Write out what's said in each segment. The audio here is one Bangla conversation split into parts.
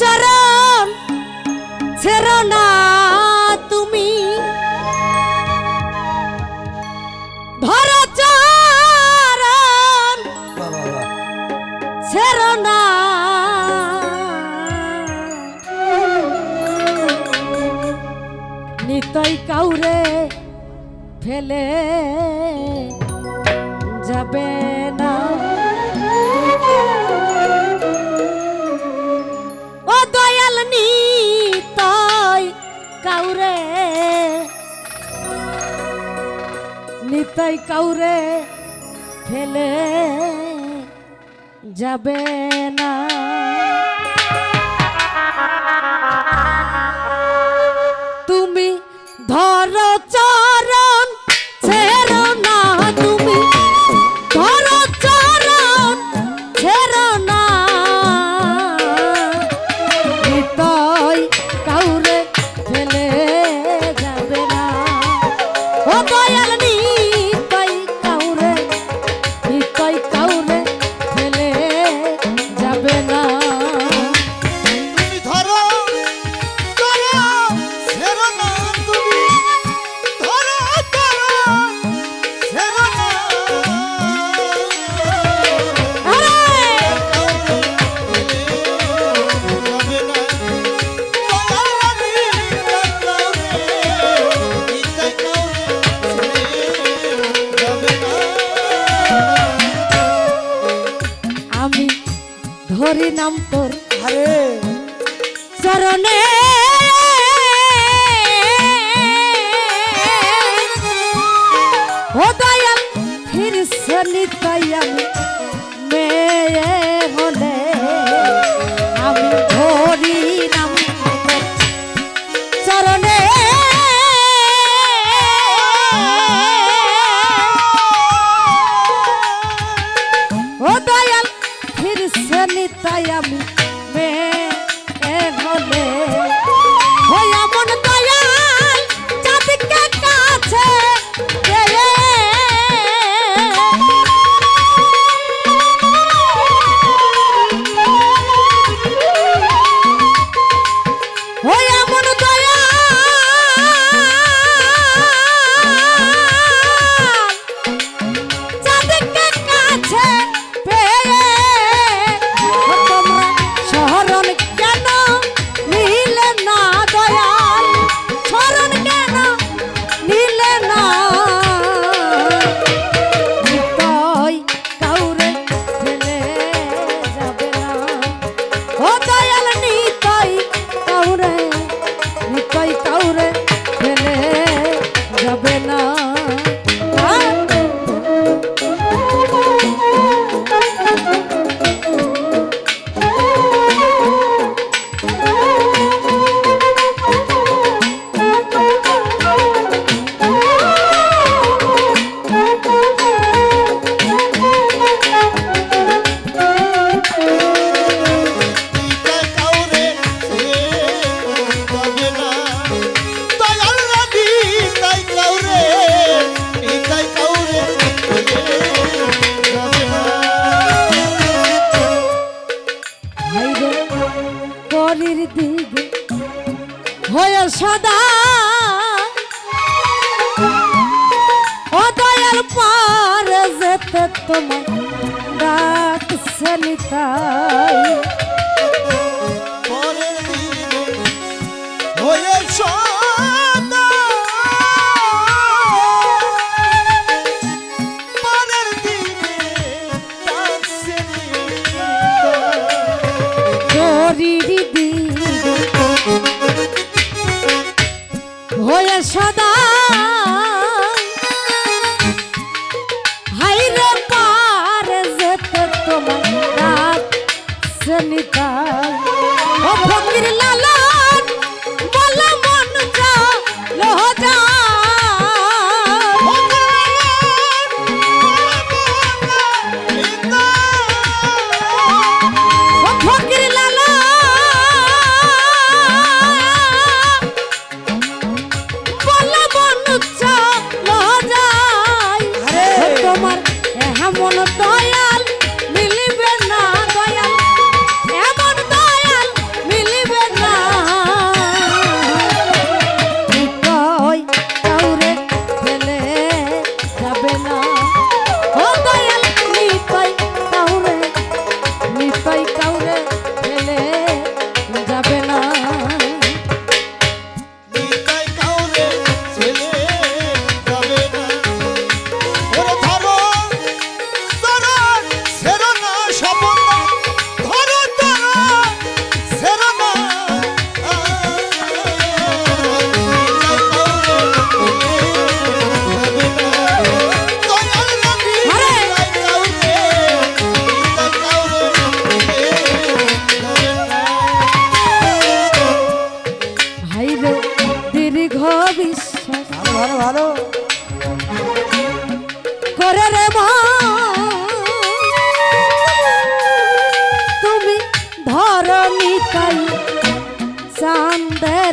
চরণ ছেড়ো না তুমি। ধরো চরণ ছেড়ো না। নিতই কাউরে ফেলে যাবে। জানি তাই কাউরে। নিতাই কাউরে ফেলে যাবে না। ও দয়াল ফিরসনি দয়াল মেয়ে হলে আমি ধরি নাম চরণে ও দয়াল ফিরসনি দয়াল মেয়ে হলে তোমার ডাক সনিতাই মন তো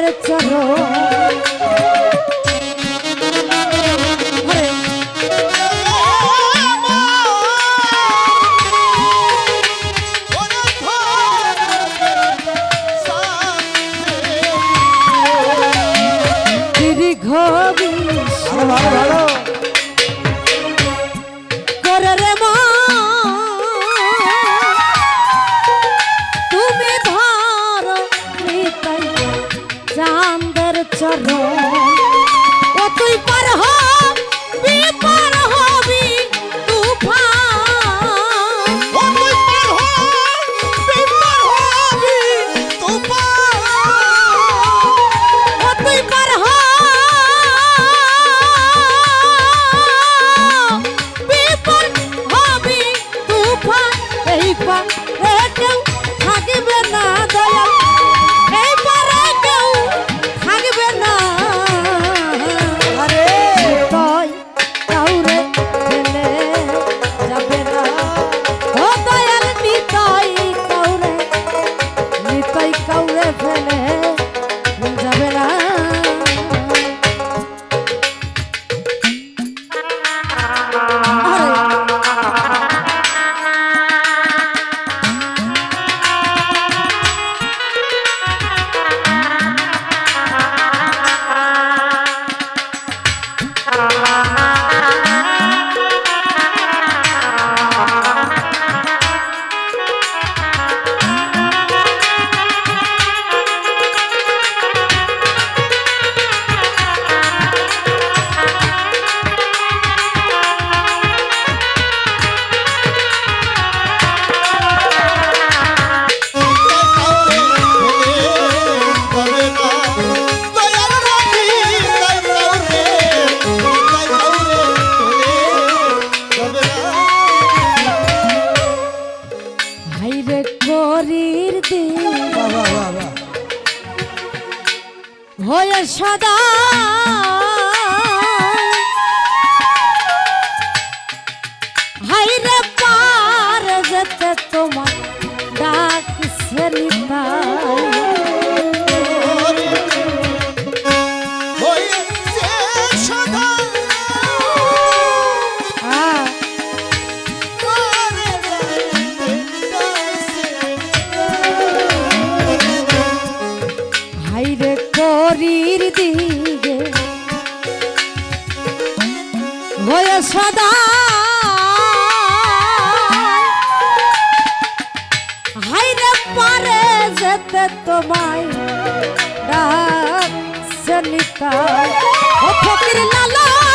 ভালো ভালো পার এ কেউ থাকিবে না দয়াল। এই পারে কেউ থাকিবে না। আরে! তয় কাউরে ফেলে যাবে না। ও দয়াল নিতয় কাউরে নিতয় কাউরে ফেলে Música ভয় সদা যেতে তোমায় ডাক সনিতা ও ফকির লালা